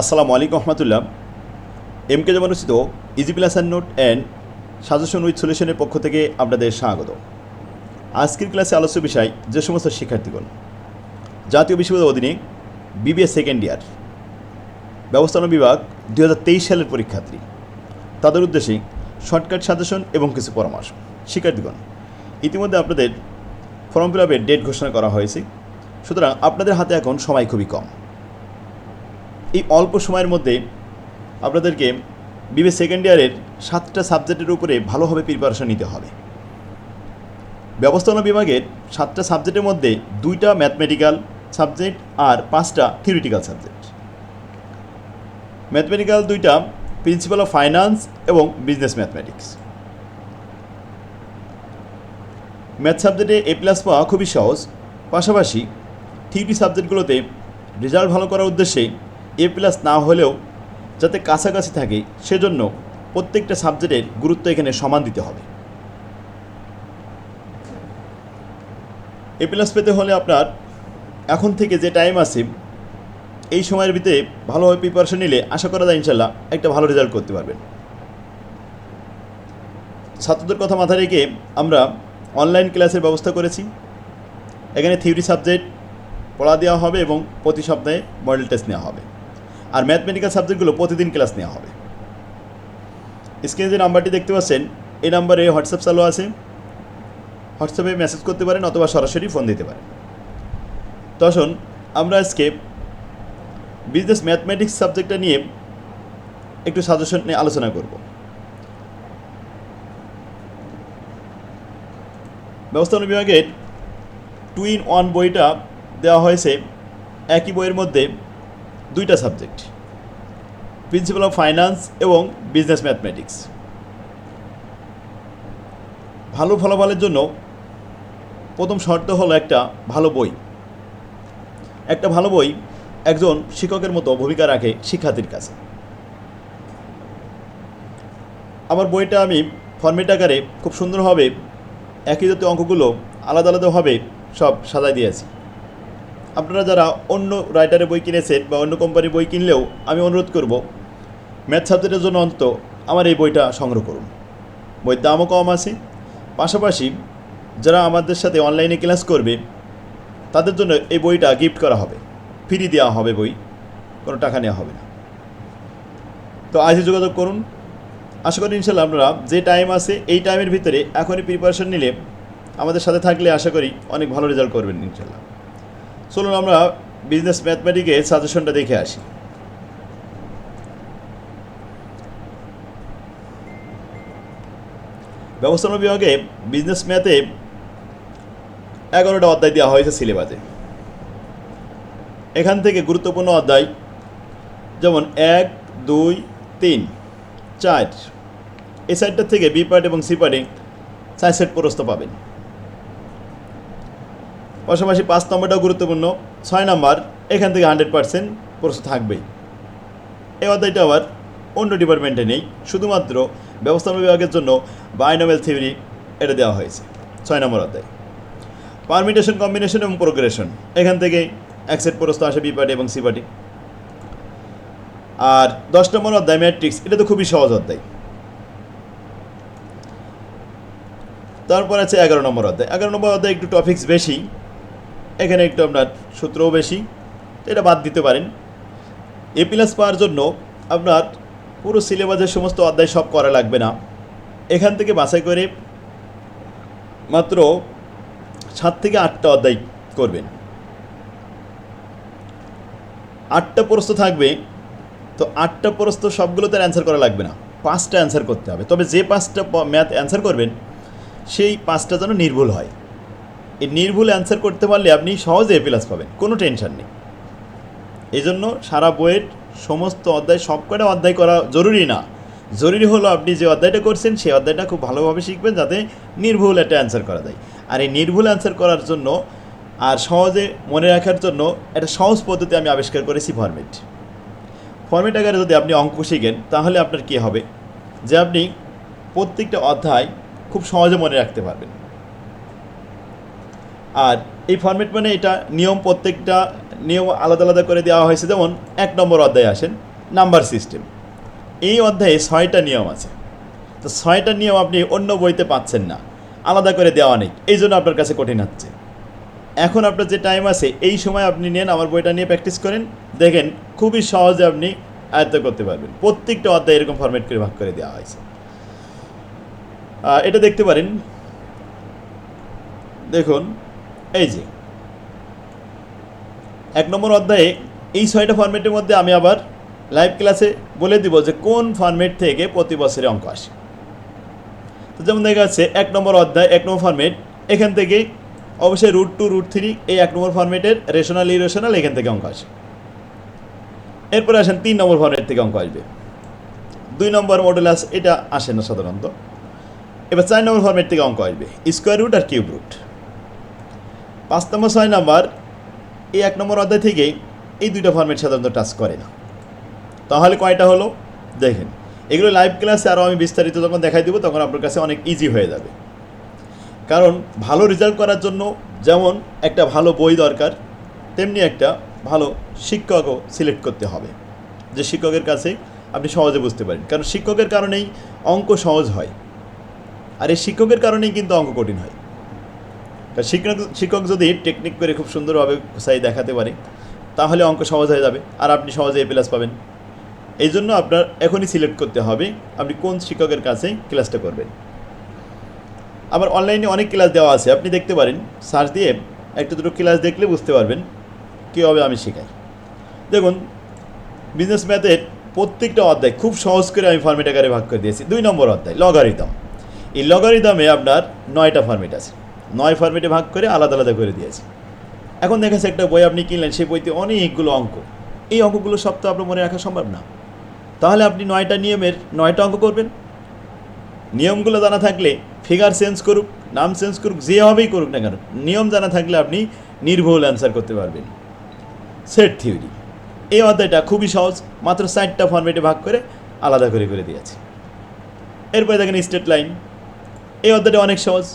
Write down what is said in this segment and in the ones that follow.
আসসালামু আলাইকুম রহমতুল্লাহ। M K জমানুষ্ঠিত easy and note and suggestion with সলিউশনের পক্ষ থেকে আপনাদের স্বাগত। আজকের ক্লাসে আলোচ্য বিষয় যে সমস্ত শিক্ষার্থীগণ, জাতীয় বিশ্ববিদ্যালয়ের অধীনে বিবিএ সেকেন্ড ইয়ার ব্যবস্থাপনা বিভাগ দু হাজার তেইশ সালের পরীক্ষার্থী, তাদের উদ্দেশ্যে শর্টকাট সাজেশন এবং কিছু পরামর্শ। শিক্ষার্থীগণ, ইতিমধ্যে আপনাদের ফর্ম ফিল আপের ডেট ঘোষণা করা হয়েছে। সুতরাং আপনাদের হাতে এখন সময় খুবই কম। এই অল্প সময়ের মধ্যে আপনাদেরকে বিবে সেকেন্ড ইয়ারের সাতটা সাবজেক্টের উপরে ভালোভাবে প্রিপারেশন নিতে হবে। ব্যবস্থাপনা বিভাগের সাতটা সাবজেক্টের মধ্যে দুইটা ম্যাথমেটিক্যাল সাবজেক্ট আর পাঁচটা থিওরিটিক্যাল সাবজেক্ট ম্যাথমেটিক্যাল দুইটা প্রিন্সিপাল অফ ফাইন্যান্স এবং বিজনেস ম্যাথমেটিক্স ম্যাথ সাবজেক্টে এ প্লাস পাওয়া খুবই সহজ। পাশাপাশি থিওরি সাবজেক্টগুলোতে রেজাল্ট ভালো করার উদ্দেশ্যে এ প্লাস না হলেও যাতে কাছাকাছি থাকে, সেজন্য প্রত্যেকটা সাবজেক্টের গুরুত্ব এখানে সমান দিতে হবে। এ প্লাস পেতে হলে আপনার এখন থেকে যে টাইম আছে, এই সময়ের ভিতরে ভালোভাবে প্রিপারেশন নিলে আশা করা যায় ইনশাল্লাহ একটা ভালো রেজাল্ট করতে পারবেন। ছাত্রদের কথা মাথায় রেখে আমরা অনলাইন ক্লাসের ব্যবস্থা করেছি। এখানে থিওরি সাবজেক্ট পড়া দেওয়া হবে এবং প্রতি সপ্তাহে মডেল টেস্ট নেওয়া হবে। আর ম্যাথমেটিক্যাল সাবজেক্টগুলো প্রতিদিন ক্লাস নেওয়া হবে। স্ক্রিনে যে নাম্বারটি দেখতে পাচ্ছেন, এই নাম্বারে হোয়াটসঅ্যাপ চালু আছে। হোয়াটসঅ্যাপে মেসেজ করতে পারেন অথবা সরাসরি ফোন দিতে পারেন। তখন আমরা আজকে বিজনেস ম্যাথমেটিক্স সাবজেক্টটা নিয়ে একটু সাজেশন নিয়ে আলোচনা করব। ব্যবস্থাপনা বিভাগের টু ইন ওয়ান বইটা দেওয়া হয়েছে, একই বইয়ের মধ্যে দুইটা সাবজেক্ট প্রিন্সিপাল অফ ফাইন্যান্স এবং বিজনেস ম্যাথমেটিক্স ভালো ফলাফলের জন্য প্রথম শর্ত হলো একটা ভালো বই। একটা ভালো বই একজন শিক্ষকের মতো ভূমিকা রাখে শিক্ষার্থীর কাছে। আমার বইটা আমি ফর্মেট আকারে খুব সুন্দরভাবে একই জাতীয় অঙ্কগুলো আলাদা আলাদাভাবে সব সাজাই দিয়েছি। আপনারা যারা অন্য রাইটারের বই কিনেছেন বা অন্য কোম্পানির বই কিনলেও আমি অনুরোধ করব, ম্যাথ সাবজেক্টের জন্য অন্তত আমার এই বইটা সংগ্রহ করুন। বইয়ের দামও কম আছে। পাশাপাশি যারা আমাদের সাথে অনলাইনে ক্লাস করবে, তাদের জন্য এই বইটা গিফট করা হবে। ফ্রি দেওয়া হবে বই। কোনো টাকা নেওয়া হবে না। তো আজই যোগাযোগ করুন। আশা করি ইনশাল্লাহ আপনারা যে টাইম আছে, এই টাইমের ভিতরে এখনই প্রিপারেশন নিলে আমাদের সাথে থাকলে আশা করি অনেক ভালো রেজাল্ট করবেন ইনশাল্লাহ চলুন আমরা বিজনেস ম্যাথমেটিকের সাজেশনটা দেখে আসি। ব্যবস্থাপনা বিভাগে বিজনেস ম্যাথে এগারোটা অধ্যায় দেওয়া হয়েছে সিলেবাসে এখান থেকে গুরুত্বপূর্ণ অধ্যায়, যেমন এক, দুই, তিন, চার, এই সাইডটা থেকে বি পার্ট এবং সি পার্টে চার সেট প্রস্ত পাবেন। পাশাপাশি পাঁচ নম্বরটাও গুরুত্বপূর্ণ, ছয় নম্বর এখান থেকে হান্ড্রেড পার্সেন্ট প্রশ্ন থাকবেই। এই অধ্যায়টা আবার অন্য ডিপার্টমেন্টে নেই, শুধুমাত্র ব্যবস্থাপনা বিভাগের জন্য বাইনোমেল থিওরি এটা দেওয়া হয়েছে, ছয় নম্বর অধ্যায়। পারমিটেশন কম্বিনেশন এবং প্রোগ্রেশন এখান থেকে এক সেট প্রস্ত আসে বি পার্টি এবং সি পার্টি আর দশ নম্বর অধ্যায় ম্যাট্রিক্স এটা তো খুবই সহজ অধ্যায়। তারপর আছে এগারো নম্বর অধ্যায়। এগারো নম্বর অধ্যায় একটু টপিক্স বেশি এখানে একটু আপনার সূত্রও বেশি এটা বাদ দিতে পারেন। এ প্লাস পাওয়ার জন্য আপনার পুরো সিলেবাসের সমস্ত অধ্যায় সব করা লাগবে না। এখান থেকে বাছাই করে মাত্র সাত থেকে আটটা অধ্যায় করবেন। আটটা প্রশ্ন থাকবে, তো আটটা প্রশ্ন সবগুলোতে অ্যান্সার করা লাগবে না। পাঁচটা অ্যান্সার করতে হবে। তবে যে পাঁচটা ম্যাথ অ্যান্সার করবেন, সেই পাঁচটা যেন নির্ভুল হয়। এই নির্ভুল অ্যান্সার করতে পারলে আপনি সহজে এ প্লাস পাবেন, কোনো টেনশন নেই। এই জন্য সারা বইয়ের সমস্ত অধ্যায় সব কটা অধ্যায় করা জরুরি না। জরুরি হলো আপনি যে অধ্যায়টা করছেন, সেই অধ্যায়টা খুব ভালোভাবে শিখবেন যাতে নির্ভুল একটা অ্যান্সার করা যায়। আর এই নির্ভুল অ্যান্সার করার জন্য আর সহজে মনে রাখার জন্য একটা সহজ পদ্ধতি আমি আবিষ্কার করেছি ফরম্যাট ফরম্যাট আকারে যদি আপনি অঙ্ক শিখেন, তাহলে আপনার কী হবে? যে আপনি প্রত্যেকটা অধ্যায় খুব সহজে মনে রাখতে পারবেন। আর এই ফরম্যাট মানে এটা নিয়ম প্রত্যেকটা নিয়ম আলাদা আলাদা করে দেওয়া হয়েছে। যেমন এক নম্বর অধ্যায়ে আসেন নাম্বার সিস্টেম এই অধ্যায়ে ছয়টা নিয়ম আছে। তো ছয়টা নিয়ম আপনি অন্য বইতে পাচ্ছেন না। আলাদা করে দেওয়া নেই। এই জন্য আপনার কাছে কঠিন হচ্ছে। এখন আপনার যে টাইম আছে, এই সময় আপনি নেন, আমার বইটা নিয়ে প্র্যাকটিস করেন। দেখেন, খুবই সহজে আপনি আয়ত্ত করতে পারবেন। প্রত্যেকটা অধ্যায় এরকম ফরম্যাট করে ভাগ করে দেওয়া হয়েছে। এটা দেখতে পারেন। দেখুন এই যে। এক নম্বর অধ্যায়ে এই ছয়টা ফর্মেটের মধ্যে আমি আবার লাইভ ক্লাসে বলে দিব যে কোন ফর্মেট থেকে প্রতি বছরে অঙ্ক আসে। তো যেমন দেখা যাচ্ছে, এক নম্বর অধ্যায়, এক নম্বর ফর্মেট এখান থেকে অবশ্যই রুট টু রুট থ্রি এই এক নম্বর ফর্মেটের রেশনাল ইরেশনাল এখান থেকে অঙ্ক আসে। এরপরে আসেন তিন নম্বর ফর্মেট থেকে অঙ্ক আসবে। দুই নম্বর মডুলাস এটা আসে না সাধারণত। এবার চার নম্বর ফর্মেট থেকে অঙ্ক আসবে। স্কোয়ার রুট আর কিউব রুট পাঁচ নম্বর ছয় নম্বর, এই এক নম্বর অধ্যায় থেকে এই দুইটা ফরম্যাট সাধারণত টাচ করে না। তাহলে কয়টা হলো? দেখেন, এগুলো লাইভ ক্লাসে আরও আমি বিস্তারিত যখন দেখাই দেবো, তখন আপনার কাছে অনেক ইজি হয়ে যাবে। কারণ ভালো রেজাল্ট করার জন্য যেমন একটা ভালো বই দরকার, তেমনি একটা ভালো শিক্ষকও সিলেক্ট করতে হবে। যে শিক্ষকের কাছে আপনি সহজে বুঝতে পারেন। কারণ শিক্ষকের কারণেই অঙ্ক সহজ হয়। আর এই শিক্ষকের কারণেই কিন্তু অঙ্ক কঠিন হয়। কারণ শিক্ষক শিক্ষক যদি টেকনিক করে খুব সুন্দরভাবে সাই দেখাতে পারে, তাহলে অঙ্ক সহজ হয়ে যাবে। আর আপনি সহজে এ প্লাস পাবেন। এই জন্য আপনার এখনই সিলেক্ট করতে হবে আপনি কোন শিক্ষকের কাছে ক্লাসটা করবেন। আবার অনলাইনে অনেক ক্লাস দেওয়া আছে। আপনি দেখতে পারেন সার্চ দিয়ে একটা দুটো ক্লাস দেখলে বুঝতে পারবেন কীভাবে আমি শেখাই। দেখুন বিজনেস ম্যাথের প্রত্যেকটা অধ্যায় খুব সহজ করে আমি ফর্মেট আকারে ভাগ করে দিয়েছি। দুই নম্বর অধ্যায় লগারিদম এই লগারিদমে আপনার নয়টা ফর্মেট আছে। নয় ফর্মেটে ভাগ করে আলাদা আলাদা করে দিয়েছে। এখন দেখা যাচ্ছে একটা বই আপনি কিনলেন, সেই বইতে অনেকগুলো অঙ্ক। এই অঙ্কগুলো সব তো আপনার মনে রাখা সম্ভব না। তাহলে আপনি নয়টা নিয়মের নয়টা অঙ্ক করবেন। নিয়মগুলো জানা থাকলে ফিগার চেঞ্জ করুক, নাম চেঞ্জ করুক যেভাবেই করুক না কেন, নিয়ম জানা থাকলে আপনি নির্ভুল অ্যান্সার করতে পারবেন। সেট থিওরি এই অধ্যায়টা খুবই সহজ, মাত্র চারটা ফর্মেটে ভাগ করে আলাদা করে করে দিয়েছে। এরপরে দেখেন স্টেট লাইন এই অধ্যায়টা অনেক সহজ।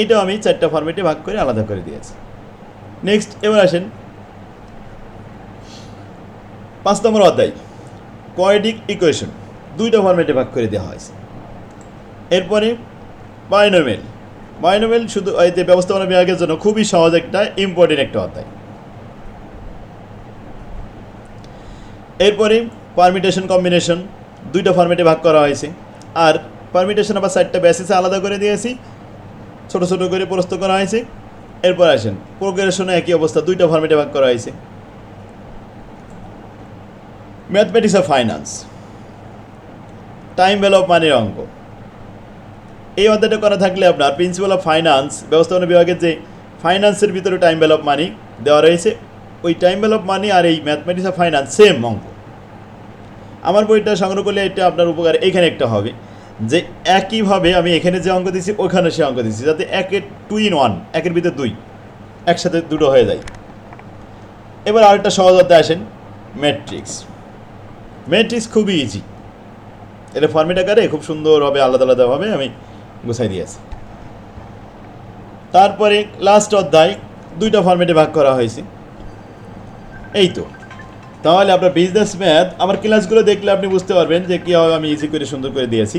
এটাও আমি চারটা ফর্মেটে ভাগ করে আলাদা করে দিয়েছি। নেক্সট এবার আসেন পাঁচ নম্বর অধ্যায় কোয়াডিক ইকুয়েশন দুইটা ফর্মেটে ভাগ করে দেওয়া হয়েছে। এরপরে বায়োনোমেল বায়োনোমেল শুধু এতে ব্যবস্থাপনা বিভাগের জন্য খুবই সহজ একটা ইম্পর্টেন্ট একটা অধ্যায়। এরপরে পারমিটেশন কম্বিনেশন দুইটা ফর্মেটে ভাগ করা হয়েছে। আর পারমিটেশন আবার চারটা বেসিসে আলাদা করে দিয়েছি। ছোট ছোট করে প্রস্তুত করা হয়েছে। এরপর আসেন প্রোগ্রেশনে একই অবস্থা, দুইটা ফর্মেটে ভাগ করা হয়েছে। Mathematics of finance time value of মানির অঙ্ক। এই অধ্যায়টা করা থাকলে আপনার প্রিন্সিপাল অফ ফাইন্যান্স ব্যবস্থাপনা বিভাগের যে ফাইন্যান্সের ভিতরে টাইম ভ্যালু অফ মানি দেওয়া রয়েছে, ওই টাইম ভ্যালু অফ মানি আর এই ম্যাথমেটিক্স অফ ফাইন্যান্স সেম অঙ্ক। আমার বইটা সংগ্রহ করলে এটা আপনার উপকার, এখানে একটা হবে। যে একইভাবে আমি এখানে যে অঙ্ক দিচ্ছি ওখানে সে অঙ্ক দিচ্ছি যাতে একের টু ইন ওয়ান একের ভিতরে দুই, একসাথে দুটো হয়ে যায়। এবার আরেকটা সহজ অধ্যায় আসেন ম্যাট্রিক্স ম্যাট্রিক্স খুবই ইজি এটা ফর্মেট আকারে খুব সুন্দরভাবে, আলাদা আলাদাভাবে আমি গুছাই দিয়েছি তারপরে লাস্ট অধ্যায়, দুইটা ফর্মেটে ভাগ করা হয়েছে। এই তো। তাহলে আপনার বিজনেস ম্যাথ আমার ক্লাসগুলো দেখলে আপনি বুঝতে পারবেন যে কীভাবে আমি ইজি করে সুন্দর করে দিয়েছি।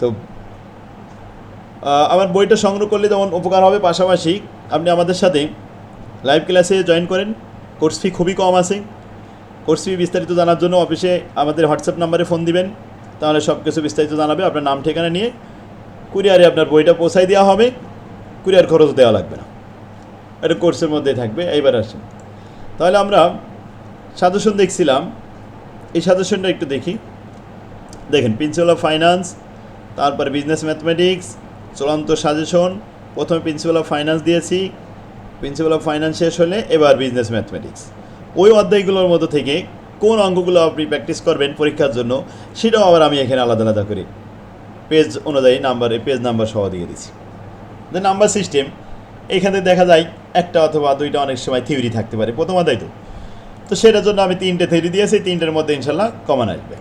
তো আমার বইটা সংগ্রহ করলে যেমন উপকার হবে, পাশাপাশি আপনি আমাদের সাথে লাইভ ক্লাসে জয়েন করেন। কোর্স ফি খুবই কম আছে। কোর্স ফি বিস্তারিত জানার জন্য অফিসে আমাদের হোয়াটসঅ্যাপ নাম্বারে ফোন দিবেন। তাহলে সব কিছু বিস্তারিত জানাবে আপনার নাম, ঠিকানা নিয়ে। কুরিয়ারে আপনার বইটা পৌঁছাই দেওয়া হবে। কুরিয়ার খরচ দেওয়া লাগবে না। এটা কোর্সের মধ্যেই থাকবে। এইবার আসেন। তাহলে আমরা সাজেশন দেখছিলাম। এই সাজেশনটা একটু দেখি। দেখেন প্রিন্সিপাল অফ ফাইন্যান্স তারপরে বিজনেস ম্যাথমেটিক্স চূড়ান্ত সাজেশন প্রথমে প্রিন্সিপাল অফ ফাইন্যান্স দিয়েছি। প্রিন্সিপাল অফ ফাইন্যান্স শেষ হলে এবার বিজনেস ম্যাথমেটিক্স ওই অধ্যায়গুলোর মধ্যে থেকে কোন অঙ্কগুলো আপনি প্র্যাকটিস করবেন পরীক্ষার জন্য, সেটাও আবার আমি এখানে আলাদা আলাদা করি পেজ অনুযায়ী নাম্বারে পেজ নাম্বার সহ দিয়ে দিচ্ছি যে নাম্বার সিস্টেম এখানে দেখা যায় একটা অথবা দুইটা অনেক সময় থিওরি থাকতে পারে প্রথম অধ্যায় তো। তো সেটার জন্য আমি তিনটে থিওরি দিয়েছি, তিনটের মধ্যে ইনশাল্লাহ কমন আসবে।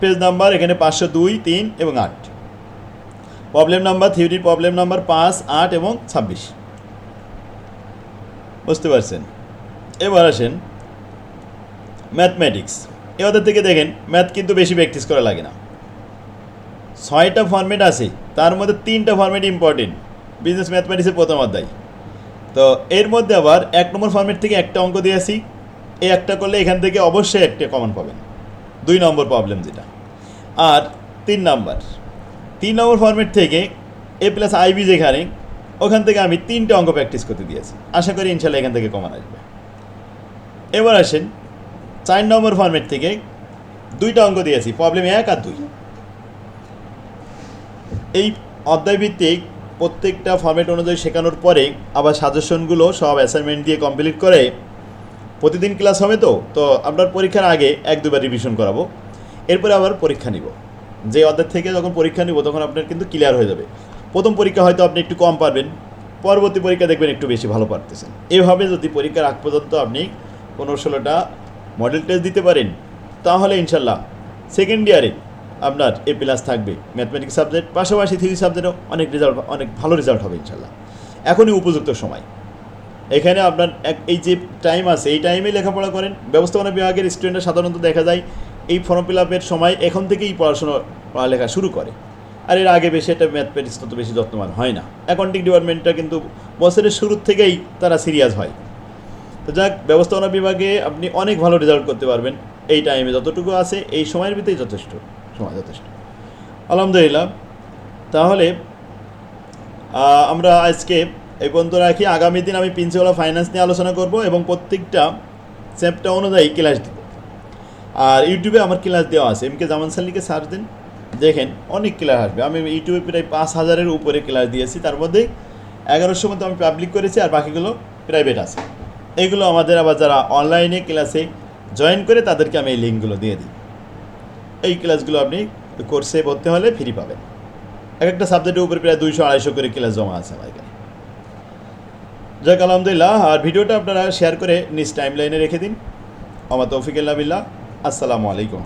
পেজ নাম্বার এখানে পাঁচশো দুই, তিন এবং আট। প্রবলেম নাম্বার থিওরির প্রবলেম নাম্বার পাঁচ, আট এবং ছাব্বিশ। বুঝতে পারছেন? এবার আসেন ম্যাথমেটিক্স এ ওদের থেকে দেখেন ম্যাথ কিন্তু বেশি প্র্যাকটিস করা লাগে না। ছয়টা ফর্মেট আছে, তার মধ্যে তিনটা ফর্মেট ইম্পর্টেন্ট বিজনেস ম্যাথমেটিক্সের প্রথম অধ্যায়। তো এর মধ্যে আবার এক নম্বর ফর্মেট থেকে একটা অঙ্ক দিয়ে আসি। এই একটা করলে এখান থেকে অবশ্যই একটা কমন পাবেন। দুই নম্বর প্রবলেম যেটা। আর তিন নাম্বার। তিন নম্বর ফর্মেট থেকে এ প্লাস আইবি যেখানে, ওখান থেকে আমি তিনটে অঙ্ক প্র্যাকটিস করতে দিয়েছি। আশা করি ইনশাল্লাহ এখান থেকে কমান আসবে। এবার আসেন চার নম্বর ফর্মেট থেকে দুইটা অঙ্ক দিয়েছি প্রবলেম এক আর দুই। এই অধ্যায়ভিত্তিক প্রত্যেকটা ফর্মেট অনুযায়ী শেখানোর পরে আবার সাজেশনগুলো সব অ্যাসাইনমেন্ট দিয়ে কমপ্লিট করে প্রতিদিন ক্লাস হবে তো? তো আপনার পরীক্ষার আগে এক দুবার রিভিশন করাবো। এরপরে আবার পরীক্ষা নিব। যে অধ্যায় থেকে যখন পরীক্ষা নিব, তখন আপনার কিন্তু ক্লিয়ার হয়ে যাবে। প্রথম পরীক্ষা হয়তো আপনি একটু কম পারবেন, পরবর্তী পরীক্ষা দেখবেন একটু বেশি ভালো পারতেছেন। এভাবে যদি পরীক্ষার আগ পর্যন্ত আপনি পনেরো ষোলোটা মডেল টেস্ট দিতে পারেন, তাহলে ইনশাল্লাহ সেকেন্ড ইয়ারে আপনার এ প্লাস থাকবে। ম্যাথমেটিক্স সাবজেক্ট পাশাপাশি থ্রি সাবজেক্টও অনেক রেজাল্ট অনেক ভালো রেজাল্ট হবে ইনশাল্লাহ এখনই উপযুক্ত সময়। এখানে আপনার এক, এই যে টাইম আছে, এই টাইমে লেখাপড়া করেন। ব্যবস্থাপনা বিভাগের স্টুডেন্টরা সাধারণত দেখা যায় এই ফর্ম ফিল আপের সময় এখন থেকেই পড়াশোনা, পড়ালেখা শুরু করে। আর এর আগে বেশি একটা ম্যাথমেটিক্স তত বেশি যত্নবান হয় না। অ্যাকাউন্টিং ডিপার্টমেন্টটা কিন্তু বছরের শুরুর থেকেই তারা সিরিয়াস হয়। তো যাক, ব্যবস্থাপনা বিভাগে আপনি অনেক ভালো রেজাল্ট করতে পারবেন। এই টাইমে যতটুকু আছে, এই সময়ের ভিতরেই যথেষ্ট, সময় যথেষ্ট। আলহামদুলিল্লাহ, তাহলে আমরা আজকে এই পর্যন্ত রাখি। আগামী দিন আমি প্রিন্সিপাল অফ ফাইন্যান্স নিয়ে আলোচনা করব এবং প্রত্যেকটা চ্যাপ্টার অনুযায়ী ক্লাস দিব। আর ইউটিউবে আমার ক্লাস দেওয়া আছে। এম কে জামান সাল্লিকে সার্চ দিন। দেখেন, অনেক ক্লাস আসবে। আমি ইউটিউবে প্রায় পাঁচ হাজারের উপরে ক্লাস দিয়েছি। তার মধ্যে এগারোশো মতো আমি পাবলিক করেছি আর বাকিগুলো প্রাইভেট আছে। এগুলো আমাদের আবার যারা অনলাইনে ক্লাসে জয়েন করে, তাদেরকে আমি এই লিঙ্কগুলো দিয়ে দিই। এই ক্লাসগুলো আপনি কোর্সে ভর্তি হলে ফ্রি পাবেন। এক একটা সাবজেক্টের উপরে প্রায় দুইশো, আড়াইশো করে ক্লাস জমা আছে আমার এখানে। যাক, আলহামদুলিল্লাহ। আর ভিডিওটা আপনারা শেয়ার করে নিজ টাইম লাইনে রেখে দিন। আমার তৌফিক বিল্লাহ। আসসালামু আলাইকুম।